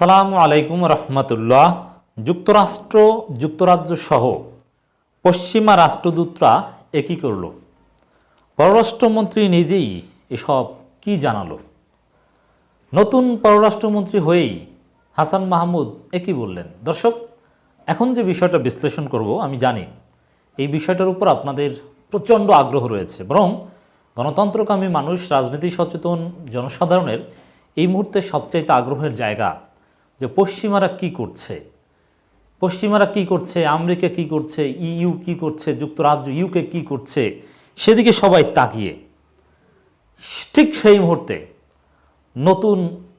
সালামু আলাইকুম রহমতুল্লাহ। যুক্তরাষ্ট্র, যুক্তরাজ্য সহ পশ্চিমা রাষ্ট্রদূতরা একই করল। পররাষ্ট্রমন্ত্রী নিজেই এসব কি জানালো? নতুন পররাষ্ট্রমন্ত্রী হয়েই হাসান মাহমুদ একই বললেন। দর্শক, এখন যে বিষয়টা বিশ্লেষণ করব, আমি জানি। এই বিষয়টার উপর আপনাদের প্রচণ্ড আগ্রহ রয়েছে। বরং গণতন্ত্রকামী মানুষ, রাজনীতি সচেতন জনসাধারণের এই মুহূর্তে সবচাইতে আগ্রহের জায়গা যে পশ্চিমারা কি করছে? পশ্চিমারা কি করছে? আমেরিকা কি করছে? ইইউ কি করছে? যুক্তরাজ্য ইউকে কি করছে? সেদিকে সবাই তাকিয়ে। ঠিক সেই মুহূর্তে নতুন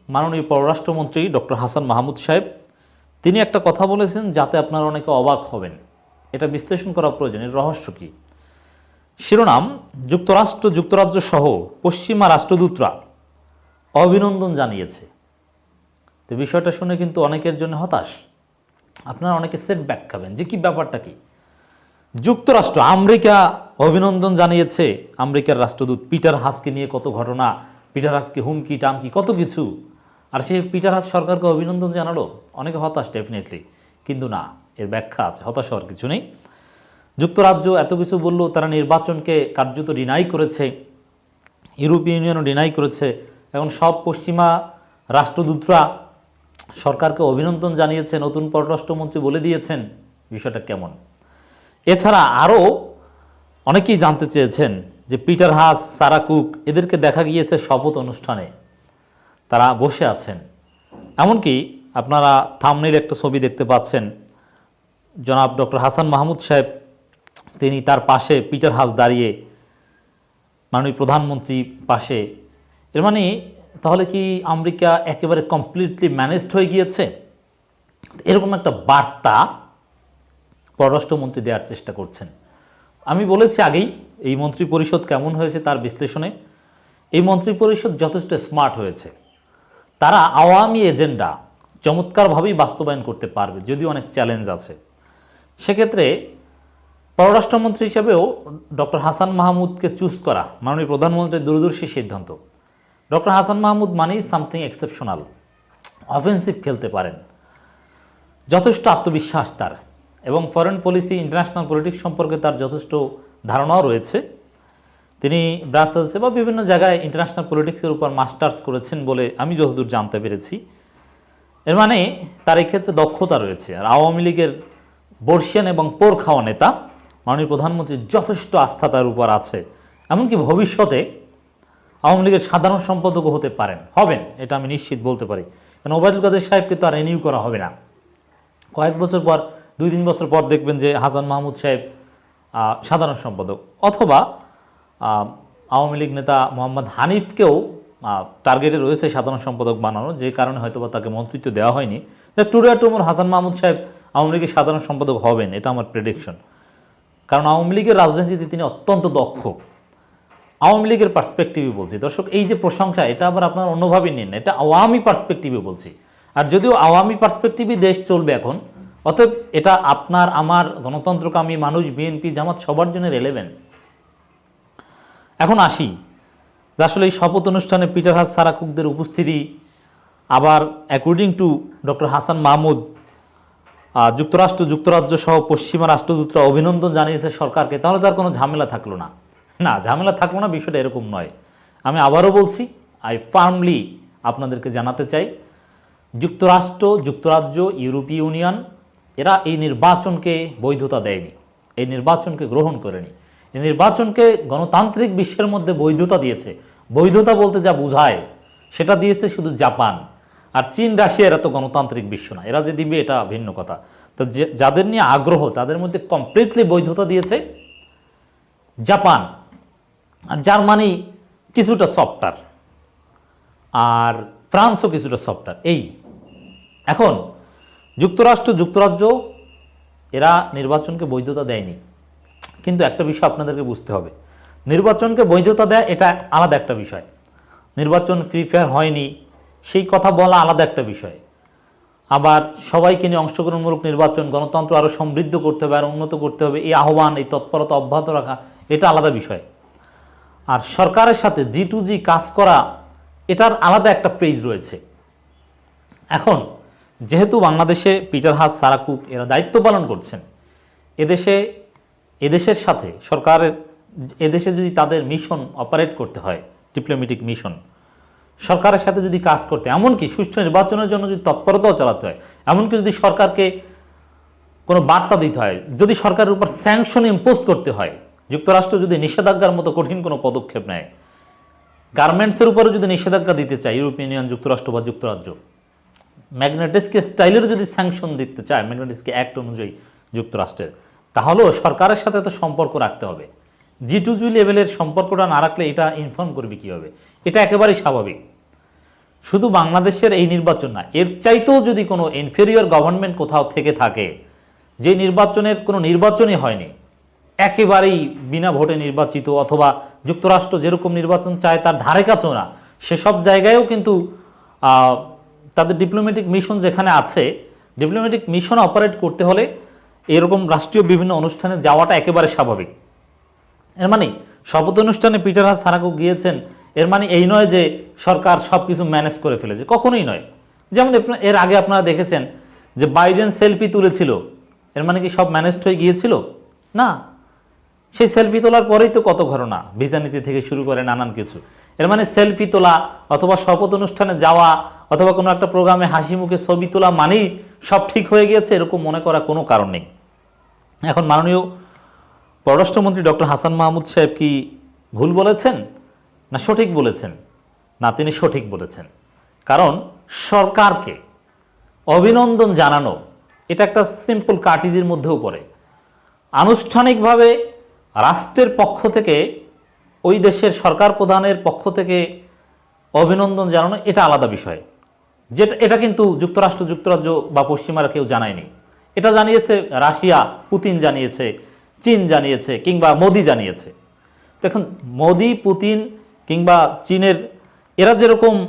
মাননীয় পররাষ্ট্রমন্ত্রী ডক্টর হাসান মাহমুদ সাহেব, তিনি একটা কথা বলেছেন যাতে আপনারা অনেকে অবাক হবেন। এটা বিশ্লেষণ করা প্রয়োজন, এর রহস্য কী? শিরোনাম, যুক্তরাষ্ট্র, যুক্তরাজ্য সহ পশ্চিমা রাষ্ট্রদূতরা অভিনন্দন জানিয়েছে। তো বিষয়টা শুনে কিন্তু অনেকের জন্য হতাশ। আপনারা অনেকে সেট ব্যাক খাবেন। যে কি ব্যাপারটা কি? যুক্তরাষ্ট্র, আমেরিকা অভিনন্দন জানিয়েছে। আমেরিকার রাষ্ট্রদূত পিটার হাসকে নিয়ে কত ঘটনা, পিটার হাসকে হুমকি, টামকি, কত কিছু। আর সেই পিটার হাস সরকারকে অভিনন্দন জানালো। অনেকে হতাশ ডেফিনেটলি কিন্তু না, এর ব্যাখ্যা আছে, হতাশ হওয়ার কিছু নেই। যুক্তরাজ্য এত কিছু বলল, তারা নির্বাচনকে কার্যত ডিনাই করেছে। ইউরোপীয় ইউনিয়নও ডিনাই করেছে। এখন সব পশ্চিমা রাষ্ট্রদূতরা সরকারকে অভিনন্দন জানিয়েছে, নতুন পররাষ্ট্রমন্ত্রী বলে দিয়েছেন, বিষয়টা কেমন? এছাড়া আরও অনেকেই জানতে চেয়েছেন যে পিটার হাস, সারা কুক, এদেরকে দেখা গিয়েছে শপথ অনুষ্ঠানে। তারা বসে আছেন। এমনকি আপনারা থামনেল একটা ছবি দেখতে পাচ্ছেন। জনাব ডক্টর হাসান মাহমুদ সাহেব, তিনি তার পাশে পিটার হাস দাঁড়িয়ে মাননীয় প্রধানমন্ত্রী পাশে। এর মানে তাহলে কি আমেরিকা একেবারে কমপ্লিটলি ম্যানেজড হয়ে গিয়েছে? এরকম একটা বার্তা পররাষ্ট্রমন্ত্রী দেওয়ার চেষ্টা করছেন। আমি বলেছি আগেই, এই মন্ত্রী পরিষদ কেমন হয়েছে তার বিশ্লেষণে। এই মন্ত্রী পরিষদ যথেষ্ট স্মার্ট হয়েছে। তারা আওয়ামী এজেন্ডা চমৎকারভাবেই বাস্তবায়ন করতে পারবে, যদিও অনেক চ্যালেঞ্জ আছে। সেক্ষেত্রে পররাষ্ট্রমন্ত্রী হিসেবেও ডক্টর হাসান মাহমুদকে চুজ করা মাননীয় প্রধানমন্ত্রীর দূরদর্শী সিদ্ধান্ত। ডক্টর হাসান মাহমুদ মানেই সামথিং এক্সেপশনাল অফেন্সিভ খেলতে পারেন। যথেষ্ট আত্মবিশ্বাস তার এবং ফরেন পলিসি ইন্টারন্যাশনাল পলিটিক্স সম্পর্কে তার যথেষ্ট ধারণাও রয়েছে। তিনি ব্রাসেলসে বা বিভিন্ন জায়গায় ইন্টারন্যাশনাল পলিটিক্সের উপর মাস্টার্স করেছেন বলে আমি যতদূর জানতে পেরেছি। এর মানে তার এক্ষেত্রে দক্ষতা রয়েছে। আর আওয়ামী লীগের বর্ষিয়ান এবং পোর খাওয়া নেতা, মাননীয় প্রধানমন্ত্রীর যথেষ্ট আস্থা তার উপর আছে। এমনকি ভবিষ্যতে আওয়ামী লীগের সাধারণ সম্পাদকও হতে পারেন, হবেন, এটা আমি নিশ্চিত বলতে পারি। কারণ ওবায়দুল কাদের সাহেবকে তো আর রিনিউ করা হবে না। কয়েক বছর পর, দুই তিন বছর পর দেখবেন যে হাসান মাহমুদ সাহেব সাধারণ সম্পাদক। অথবা আওয়ামী লীগ নেতা মোহাম্মদ হানিফকেও টার্গেটে রয়েছে সাধারণ সম্পাদক বানানো, যে কারণে হয়তোবা তাকে মন্ত্রিত্ব দেওয়া হয়নি। টুরিয়া টুমুর হাসান মাহমুদ সাহেব আওয়ামী লীগের সাধারণ সম্পাদক হবেন, এটা আমার প্রেডিকশন কারণ আওয়ামী লীগের রাজনীতিতে তিনি অত্যন্ত দক্ষ। আওয়ামী লীগের পার্সপেক্টিভে বলছি। দর্শক, এই যে প্রশংসা, এটা আবার আপনার অন্যভাবে নিন। এটা আওয়ামী পার্সপেক্টিভে বলছি। আর যদিও আওয়ামী পার্সপেক্টিভে দেশ চলবে এখন, অতএব এটা আপনার, আমার গণতন্ত্রকামী মানুষ বিএনপি জামাত সবার জন্য রেলেভেন্স এখন আসি। যে আসলে এই শপথ অনুষ্ঠানে পিটার হাস সারাকুকদের উপস্থিতি, আবার according to doctor Hasan Mahmud যুক্তরাষ্ট্র, যুক্তরাজ্য সহ পশ্চিমা রাষ্ট্রদূতরা অভিনন্দন জানিয়েছে সরকারকে। তাহলে তার কোনো ঝামেলা থাকল না। না, ঝামেলা থাকল না, বিষয়টা এরকম নয়। আমি আবারও বলছি আই ফার্মলি আপনাদেরকে জানাতে চাই, যুক্তরাষ্ট্র, যুক্তরাজ্য ইউরোপীয় ইউনিয়ন এরা এই নির্বাচনকে বৈধতা দেয়নি। এই নির্বাচনকে গ্রহণ করেনি। এই নির্বাচনকে গণতান্ত্রিক বিশ্বের মধ্যে বৈধতা দিয়েছে। বৈধতা বলতে যা বোঝায়, সেটা দিয়েছে শুধু জাপান। আর চীন, রাশিয়া, এরা তো গণতান্ত্রিক বিশ্ব না। এরা যে দিবে, এটা ভিন্ন কথা। তো যাদের নিয়ে আগ্রহ, তাদের মধ্যে কমপ্লিটলি বৈধতা দিয়েছে জাপান। আর জার্মানি কিছুটা সফটার আর ফ্রান্সও কিছুটা সফটার এই, এখন যুক্তরাষ্ট্র, যুক্তরাজ্য, এরা নির্বাচনকে বৈধতা দেয়নি। কিন্তু একটা বিষয় আপনাদেরকে বুঝতে হবে, নির্বাচনকে বৈধতা দেয় এটা আলাদা একটা বিষয়। নির্বাচন ফ্রি ফেয়ার হয়নি, সেই কথা বলা আলাদা একটা বিষয়। আবার সবাইকে নিয়ে অংশগ্রহণমূলক নির্বাচন, গণতন্ত্র আরও সমৃদ্ধ করতে হবে আরও উন্নত করতে হবে, এই আহ্বান, এই তৎপরতা অব্যাহত রাখা, এটা আলাদা বিষয়। আর সরকারের সাথে জি টু জি কাজ করা, এটার আলাদা একটা ফেজ রয়েছে। এখন, যেহেতু বাংলাদেশে পিটার হাস সারাকুক এরা দায়িত্ব পালন করছেন, এদেশে, এদেশের সাথে সরকারের, এদেশে যদি তাদের মিশন অপারেট করতে হয় ডিপ্লোমেটিক মিশন সরকারের সাথে যদি কাজ করতে এমনকি সুষ্ঠু নির্বাচনের জন্য যদি তৎপরতাও চালাতে হয়, এমনকি যদি সরকারকে কোনো বার্তা দিতে হয়, যদি সরকারের উপর স্যাংশন ইম্পোজ করতে হয় যুক্তরাষ্ট্র যদি নিষেধাজ্ঞার মতো কঠিন কোনো পদক্ষেপ নেয়, গার্মেন্টসের উপরে যদি নিষেধাজ্ঞা দিতে চায় ইউরোপিয়ান ইউনিয়ন, যুক্তরাষ্ট্র বা যুক্তরাজ্য, ম্যাগনেটিসকে স্টাইলের যদি স্যাংশন দিতে চায়, ম্যাগনেটিসকে অ্যাক্ট অনুযায়ী যুক্তরাষ্ট্রের, তাহলেও সরকারের সাথে তো সম্পর্ক রাখতে হবে। জি টু জি লেভেলের সম্পর্কটা না রাখলে এটা ইনফর্ম করবে কীভাবে? এটা একেবারেই স্বাভাবিক। শুধু বাংলাদেশের এই নির্বাচন না, এর চাইতেও যদি কোনো ইনফেরিয়র গভর্নমেন্ট কোথাও থেকে থাকে, যে নির্বাচনের কোনো নির্বাচনই হয়নি একেবারেই বিনা ভোটে নির্বাচিত অথবা যুক্তরাষ্ট্র যেরকম নির্বাচন চায় তার ধারে কাছেও না, সেসব জায়গায়ও কিন্তু তাদের ডিপ্লোম্যাটিক মিশন যেখানে আছে ডিপ্লোম্যাটিক মিশন অপারেট করতে হলে এরকম রাষ্ট্রীয় বিভিন্ন অনুষ্ঠানে যাওয়াটা একেবারে স্বাভাবিক। এর মানে শপথ অনুষ্ঠানে পিটার হাস সারাকু গিয়েছেন, এর মানে এই নয় যে সরকার সব কিছু ম্যানেজ করে ফেলেছে, কখনোই নয়। যেমন এর আগে আপনারা দেখেছেন যে বাইডেন সেলফি তুলেছিল, এর মানে কি সব ম্যানেজড হয়ে গিয়েছিল? না। সেই সেলফি তোলার পরেই তো কত ঘটনা। ভিসা নীতি থেকে শুরু করে নানান কিছু। এর মানে সেলফি তোলা অথবা শপথ অনুষ্ঠানে যাওয়া অথবা কোনো একটা প্রোগ্রামে হাসি মুখে ছবি তোলা মানেই সব ঠিক হয়ে গিয়েছে এরকম মনে করা কোনো কারণ নেই। এখন মাননীয় পররাষ্ট্রমন্ত্রী ডক্টর হাসান মাহমুদ সাহেব কি ভুল বলেছেন? না সঠিক বলেছেন? না তিনি সঠিক বলেছেন। কারণ সরকারকে অভিনন্দন জানানো এটা একটা সিম্পল কার্টিজের মধ্যেও পড়ে। আনুষ্ঠানিকভাবে রাষ্ট্রের পক্ষ থেকে, ওই দেশের সরকার প্রধানের পক্ষ থেকে অভিনন্দন জানানো এটা আলাদা বিষয়। যেটা, এটা কিন্তু যুক্তরাষ্ট্র, যুক্তরাজ্য বা পশ্চিমারা কেউ জানায়নি। এটা জানিয়েছে রাশিয়া, পুতিন জানিয়েছে, চীন জানিয়েছে, কিংবা মোদি জানিয়েছে। দেখুন, মোদি, পুতিন কিংবা চীনের, এরা যেরকম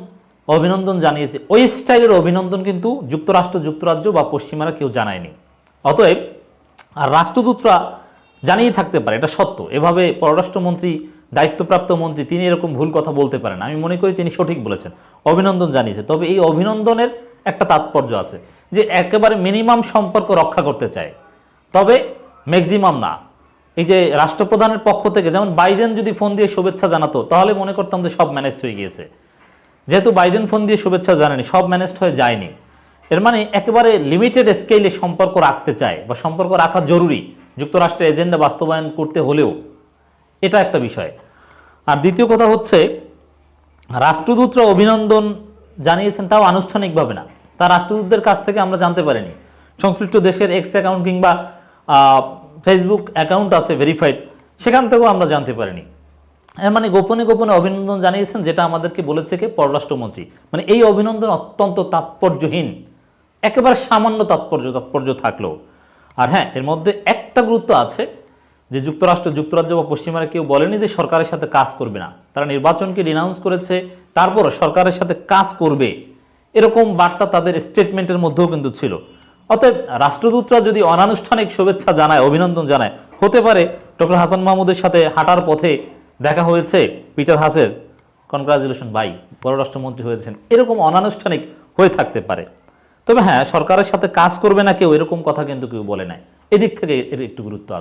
অভিনন্দন জানিয়েছে, ওই স্টাইলের অভিনন্দন কিন্তু যুক্তরাষ্ট্র, যুক্তরাজ্য বা পশ্চিমারা কেউ জানায়নি। অতএব, আর রাষ্ট্রদূতরা জানিয়ে থাকতে পারে, এটা সত্য। এভাবে পররাষ্ট্রমন্ত্রী, দায়িত্বপ্রাপ্ত মন্ত্রী, তিনি এরকম ভুল কথা বলতে পারেন। আমি মনে করি তিনি সঠিক বলেছেন। অভিনন্দন জানিয়েছে। তবে এই অভিনন্দনের একটা তাৎপর্য আছে যে, একেবারে মিনিমাম সম্পর্ক রক্ষা করতে চায়। তবে ম্যাক্সিমাম না। এই যে রাষ্ট্রপ্রধানের পক্ষ থেকে, যেমন বাইডেন যদি ফোন দিয়ে শুভেচ্ছা জানাতো, তাহলে মনে করতাম যে সব ম্যানেজড হয়ে গিয়েছে। যেহেতু বাইডেন ফোন দিয়ে শুভেচ্ছা জানেনি সব ম্যানেজড হয়ে যায়নি। এর মানে একেবারে লিমিটেড স্কেলে সম্পর্ক রাখতে চায় বা সম্পর্ক রাখা জরুরি। যুক্তরাষ্ট্রের এজেন্ডা বাস্তবায়ন করতে হলেও এটা একটা বিষয়। আর দ্বিতীয় কথা হচ্ছে, রাষ্ট্রদূতরা অভিনন্দন জানিয়েছেন তাও আনুষ্ঠানিকভাবে না। তা রাষ্ট্রদূতদের কাছ থেকে আমরা জানতে পারিনি। সংশ্লিষ্ট দেশের এক্স অ্যাকাউন্ট কিংবা ফেসবুক অ্যাকাউন্ট আছে ভেরিফাইড সেখান থেকেও আমরা জানতে পারিনি। এর মানে গোপনে গোপনে অভিনন্দন জানিয়েছেন, যেটা আমাদেরকে বলেছে কে? পররাষ্ট্রমন্ত্রী। মানে এই অভিনন্দন অত্যন্ত তাৎপর্যহীন। একেবারে সামান্য তাৎপর্য তাৎপর্য থাকলেও। আর হ্যাঁ এর মধ্যে একটা গুরুত্ব আছে যে যুক্তরাষ্ট্র, যুক্তরাজ্য বা পশ্চিমারা কেউ বলেনি যে সরকারের সাথে কাজ করবে না। তারা নির্বাচনকে ডিনাউন্স করেছে, তারপরও সরকারের সাথে কাজ করবে। এরকম বার্তা তাদের স্টেটমেন্টের মধ্যেও কিন্তু ছিল। অতএব রাষ্ট্রদূতরা যদি অনানুষ্ঠানিক শুভেচ্ছা জানায়, অভিনন্দন জানায়, হতে পারে ডক্টর হাসান মাহমুদের সাথে হাঁটার পথে দেখা হয়েছে পিটার হাসের। কনগ্রাচুলেশন ভাই, পররাষ্ট্রমন্ত্রী হয়েছেন। এরকম অনানুষ্ঠানিক হয়ে থাকতে পারে। তবে হ্যাঁ সরকারের সাথে কাজ করবে না কেউ, এরকম কথা কিন্তু কেউ বলে নাই। এদিক থেকে এর একটু গুরুত্ব